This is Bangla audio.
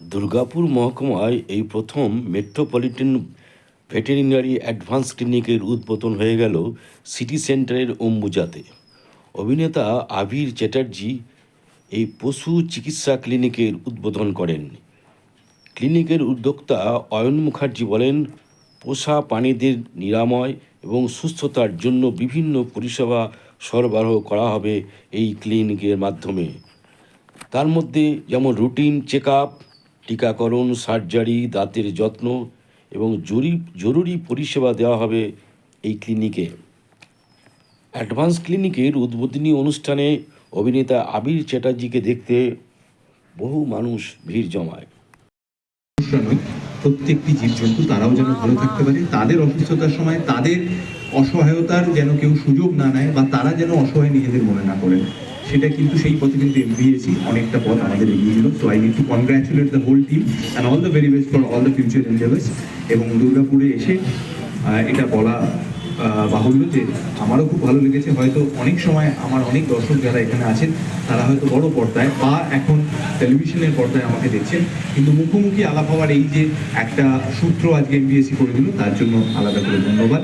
দুর্গাপুর মহকুমায় এই প্রথম মেট্রোপলিটন ভেটেরিনারি অ্যাডভান্স ক্লিনিকের উদ্বোধন হয়ে গেল সিটি সেন্টারের অম্বুজাতে। অভিনেতা আবির চ্যাটার্জি এই পশু চিকিৎসা ক্লিনিকের উদ্বোধন করেন। ক্লিনিকের উদ্যোক্তা অয়ন মুখার্জি বলেন, পোষা প্রাণীদের নিরাময় এবং সুস্থতার জন্য বিভিন্ন পরিষেবা সরবরাহ করা হবে এই ক্লিনিকের মাধ্যমে। তার মধ্যে যেমন রুটিন চেক আপ টিকাকরণ, সার্জারি, দাঁতের যত্ন এবং জরুরি জরুরি পরিষেবা দেওয়া হবে এই ক্লিনিকে। অ্যাডভান্স ক্লিনিকের উদ্বোধনী অনুষ্ঠানে অভিনেতা আবির চ্যাটার্জিকে দেখতে বহু মানুষ ভিড় জমায়। প্রত্যেকটি জীবজন্তু তারাও যেন ভালো থাকতে পারে, তাদের অসুস্থতার সময় তাদের অসহায়তার যেন কেউ সুযোগ না নেয় বা তারা যেন অসহায় নিজেদের মনে না করেন। সেটা কিন্তু সেই পথে কিন্তু এমবিএসি অনেকটা পথ আমাদের এগিয়ে গেল। So I need to congratulate the whole team and all the very best for all the future endeavours এবং দুর্গাপুরে এসে এটা বলা বাহুল্য যে আমারও খুব ভালো লেগেছে। হয়তো অনেক সময় আমার অনেক দর্শক যারা এখানে আছেন, তারা হয়তো বড় পর্দায় বা এখন টেলিভিশনের পর্দায় আমাকে দেখছেন। কিন্তু মুখোমুখি আলাপ হওয়ার এই যে একটা সূত্র আজকে এমবিএসি করে দিল, তার জন্য আলাদা করে ধন্যবাদ।